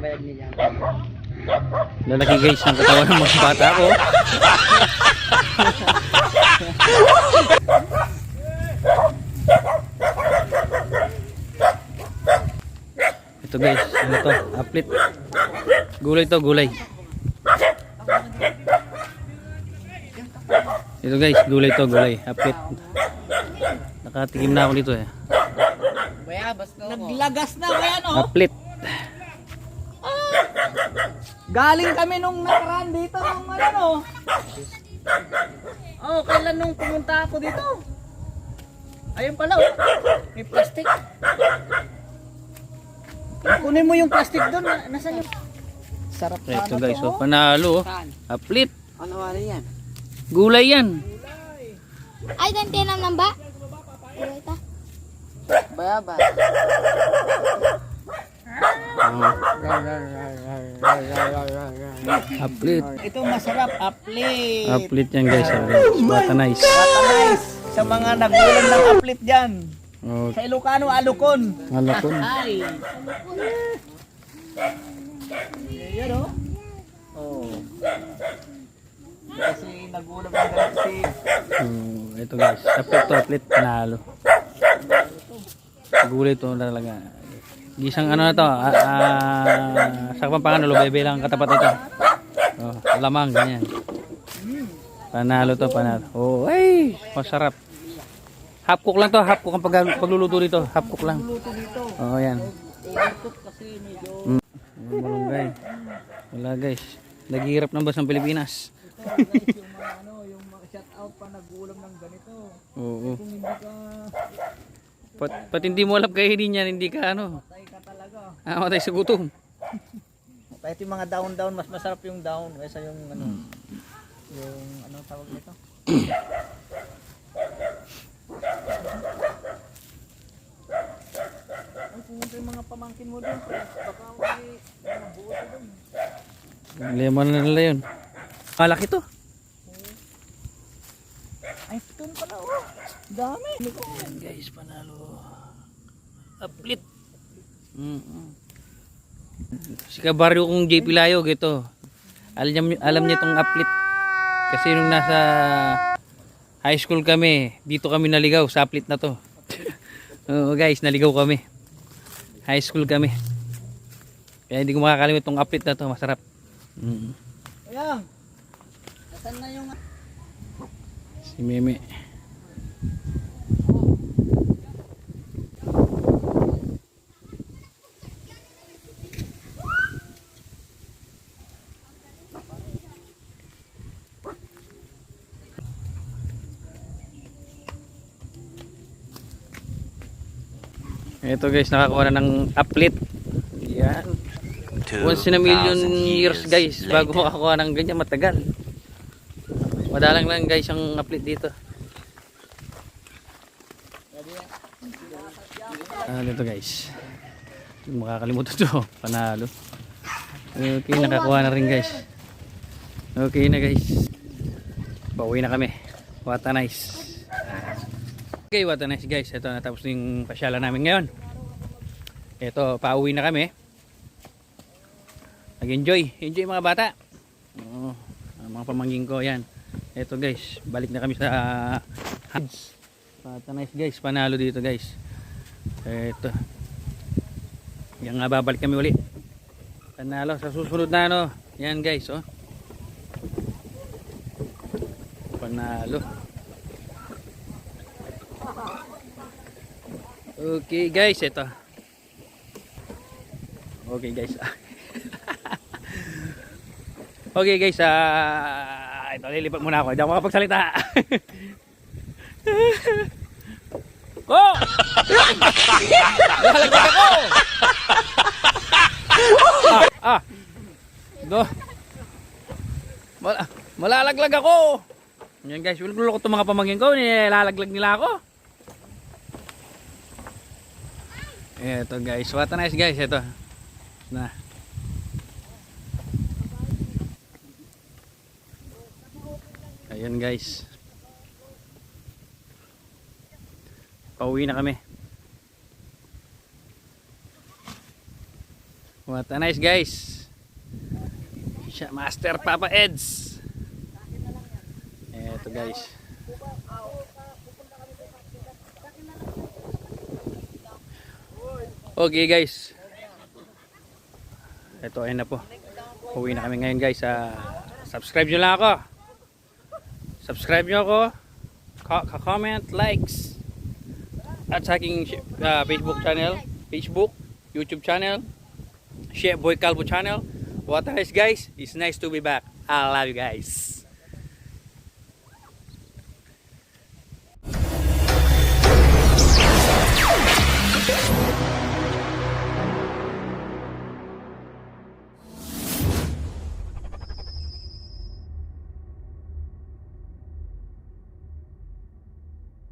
bayad niya. Lalaki guys ng katawan ng mga bata ko. Ito guys, ano to? Aplit. Gulay to, gulay. Ito guys, gulay to, gulay. Aplit. Nakatikim na ako dito eh. Bayabas ko. Naglagas na kaya no? Aplit. Galing kami nung nakaraan dito nung ano no? Oh, kailan nung pumunta ako dito? Ayun pala oh. May plastic. Kunin mo yung plastic doon. Na- Nasaan yung... Sarap sana Ito guys, to, oh, panalo. oh. Aplit. Ano wari yan? Gulay yan. Ay, dan tinam nang ba? Iya, ita. Bayabas. Aplit. Ito masarap. Aplit. Aplit yan guys. oh, guys. Bata nice. Bata nice. Sa mga nagulang ng aplit dyan. Oh, Sa Ilocano, Alukon. malakon. Ay. Yan oh. Oh. Kasi nagulang ng ganito si Oh, ito guys. Aplit to, aplit. Panalo. Gulay to talaga. Gisang ano na to. Ah, ah, sa kapampangan, lubebe lang ang katapat nito. Oh, lamang, ganyan. Panalo to, panalo. Oh, ay, masarap. Half cook lang to, half cook ang pag pagluluto dito. Half cook lang. Oh, yan. Mm. Malunggay. Wala guys. Naghihirap ng basang Pilipinas. guys yung ano, yung shout out pa nagulang ng ganito. Oo. Kung hindi ka Pat, pat hindi mo alam kainin yan, hindi ka ano. Ah, matay sa gutom. Kahit yung mga down down mas masarap yung down kaysa yung ano yung ano tawag nito. Ay, pumunta yung mga pamangkin mo doon. Baka may mga buto doon. Lemon na nila yun. Malaki to. Ay, doon pala oh. Dami. Guys, panalo. Aplit. Mm -mm. Si kabaryo kong JP Layog ito. Alam, alam niya itong aplit. Kasi nung nasa high school kami, dito kami naligaw sa aplit na to. Oo guys, naligaw kami. High school kami. Kaya hindi ko makakalimit itong aplit na to, masarap. Mm. Ayan. Nasaan na yung Si Meme. Ito guys, nakakuha na ng uplit. Yan. Once in a million years guys, bago makakuha ng ganyan matagal. Madalang lang guys ang uplit dito. Ah, dito guys. Makakalimutan to. Panalo. Okay, nakakuha na rin guys. Okay na guys. Pauwi na kami. What a nice. Okay, what a nice guys. Ito natapos na yung pasyala namin ngayon. Ito, pauwi na kami. Nag-enjoy. Enjoy mga bata. Oo, mga pamangking ko yan. Ito guys, balik na kami sa Hans. What a nice guys. Panalo dito guys. Ito. Yan nga babalik kami uli. Panalo sa susunod na ano. Yan guys, oh. Panalo. Okay guys, ito. Okay guys. okay guys, ah ito lilipat muna ako. Hindi ako makapagsalita. oh! Nakalaglag ako! ah, ah. Do. Mal malalaglag ako. Yan guys, wala ko itong mga pamangkin ko, nilalaglag nila ako. Eto guys, what a nice guys, ito. Na. Ayun guys. Pauwi na kami. What a nice guys. Siya, Master Papa Eds. Eto guys. Okay guys. Ito ayun na po. Uwi na kami ngayon guys. Ah, subscribe nyo lang ako. Subscribe nyo ako. Ka- Ka-comment, likes. At sa aking ah, Facebook channel. Facebook, YouTube channel. Chef Boy Calvo channel. What else guys? It's nice to be back. I love you guys.